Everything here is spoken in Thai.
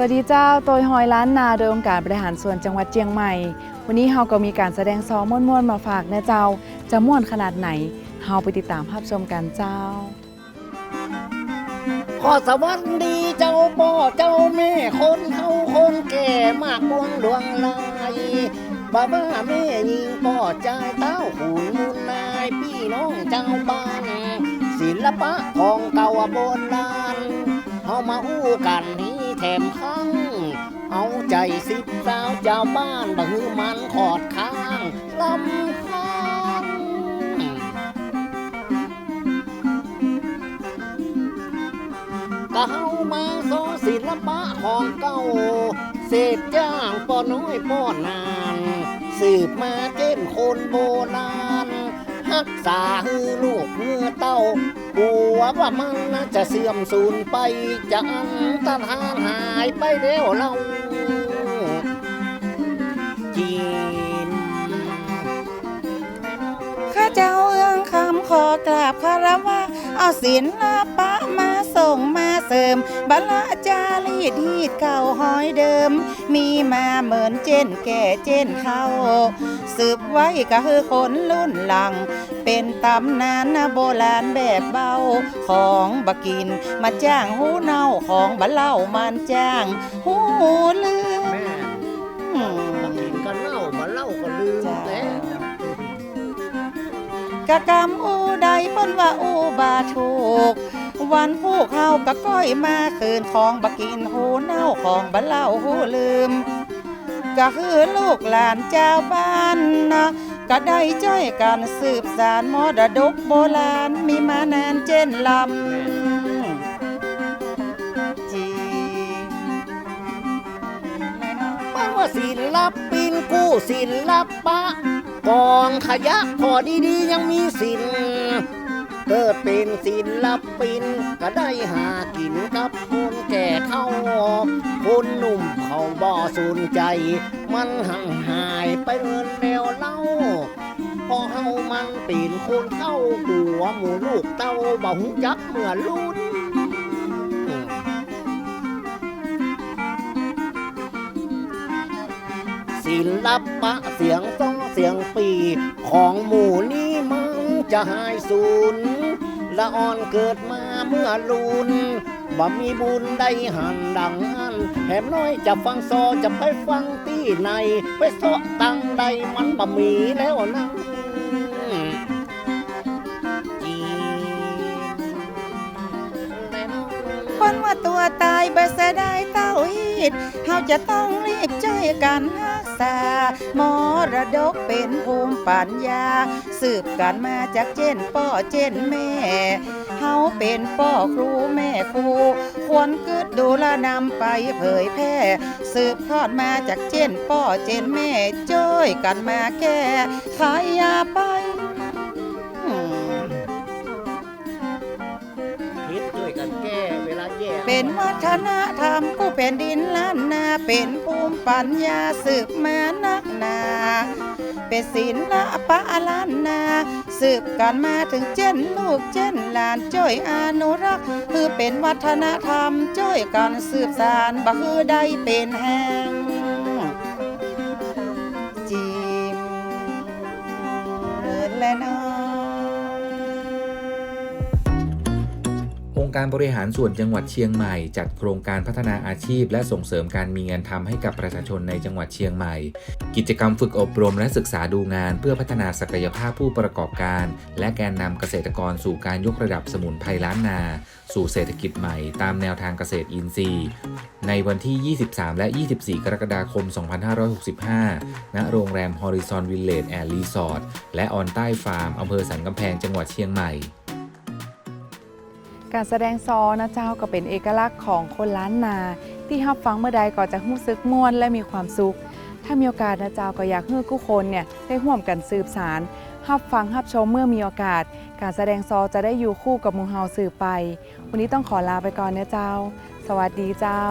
สวัสดีเจ้าโตยหอยล้านนาโดยองค์การบริหารส่วนจังหวัดเชียงใหม่ วันนี้เฮาก็มีการแสดงซ้อมม่วนๆมาฝากนะเจ้า จะม่วนขนาดไหนเฮาไปติดตามภาพชมกันเจ้า ขอสวัสดีเจ้าพ่อเจ้าแม่คนเฮาคนแก่มากวงดวงลายบ้าบ้าแม่ยิงพ่อใจเต้าหูนมุนนายพี่น้องเจ้าบ้านศิลปะของเก่าโบราณเฮามาอู้กันนี้ แถมข้างเอาใจสิบสาวเจ้าบ้านบ่ฮือมันขอดข้างลำพังก็เฮามาโซศิลปะของเก่าเศษจ้างป้อน้อยป้อนาน สืบมาเจ้นคนโบราณรักษาฮือลูกเมื่อเต้า กลัวว่ามันน่าจะเสื่อมสูญไปจะอันตรธานหายไปแล้วเราจีนข้าเจ้าเอื้องคำขอกราบคารวะเอาศิลปะมาส่งมาเสริม บรรจารีดฮีดเก่าหอยเดิม มีมาเหมือนเจนแก่เจนเข้า สืบไว้ก็คือคนรุ่นหลัง เป็นตำนานนะโบราณแบบเบา ของบกิน มาจ้างหูเน่าของบะเล่ามันจ้างหูลืมแม่อืมมากินก็เล่ามาเล่าก็ลืมจ้าแล้ว กะกำอูใดเปิ้นว่าอูบาถูก วันผู้เข้ากะก้อยมาคืนของบักกินหูเน่าของบะเล่าหูลืม ก็คือลูกหลานเจ้าบ้านนะก็ได้จ้อยกันสืบสารมรดกโบราณมีมานานเจนลำจีไม่ว่าศิลปินกู้ศิลปะกองขยะพอดีๆยังมีศิล เกิดเป็นศิลปิน ก็ได้หากินกับคนแก่เข้าคนหนุ่มเขาบ่สนใจ มันห่างหายไปเงินแล้วเล่าพอเฮามันปีนคนเข้าหัวหมูลูกเต้าบ่หุจักเมื่อรุ่นศิลปะเสียงต้องเสียงปีของหมู่นี้ จะหายสูญละอ่อนเกิดมาเมื่อลุนบ่มีบุญได้หันดังอันแถมน้อยจะฟังซอจะไปฟังที่ในไปเสาะตังใดมันบ่มีแล้วนะจีนแน่นอนคนว่าตัวตายบ่เสยดายเต้าฮีดเฮาจะต้องรีบช่วยกันรัก ษามรดกเป็นภูมิปัญญา สืบกันมาจากเจนพ่อเจนแม่เฮาเป็นพ่อครูแม่ครู ควรกึดดูแลนำไปเผยแพร่สืบทอดมาจากเจนพ่อเจนแม่จ้อยกันมาแก้ขายยาไปอืมคิดด้วยกันแก้ เวลาแย่เป็นวัฒนธรรมกู้แผ่นดินล้านนาเป็นภูมิปัญญาสืบมานักหนาเป็นศิลปะล้านนา สืบกันมาถึงเจนลูกเจนหลานจ้อยอนุรักษ์คือเป็นวัฒนธรรมจ้อยกันสืบสานบ่คือได้เป็นแห่ง องค์การบริหารส่วนจังหวัดเชียงใหม่ จัดโครงการพัฒนาอาชีพ และส่งเสริมการมีงานทำให้กับประชาชนในจังหวัดเชียงใหม่ กิจกรรมฝึกอบรมและศึกษาดูงาน เพื่อพัฒนาศักยภาพผู้ประกอบการ และแกนนำเกษตรกรสู่การยกระดับสมุนไพรล้านนา สู่เศรษฐกิจใหม่ ตามแนวทางเกษตรอินทรีย์ ในวันที่ 23 และ 24 กรกฎาคม 2565 ณ โรงแรม Horizon Village and Resort และออนใต้ฟาร์มอำเภอสันกำแพงจังหวัดเชียงใหม่ การแสดงซอนะเจ้าก็เป็นเอกลักษณ์ของคนล้านนา ที่ฮับฟังเมื่อใดก็จะรู้สึกม่วนและมีความสุข ถ้ามีโอกาสนะเจ้าก็อยากให้ผู้คนเนี่ยได้ร่วมกันสืบสารฮับฟังฮับชมเมื่อมีโอกาส การแสดงซอจะได้อยู่คู่กับมูเฮาสืบไป วันนี้ต้องขอลาไปก่อนนะเจ้า สวัสดีเจ้า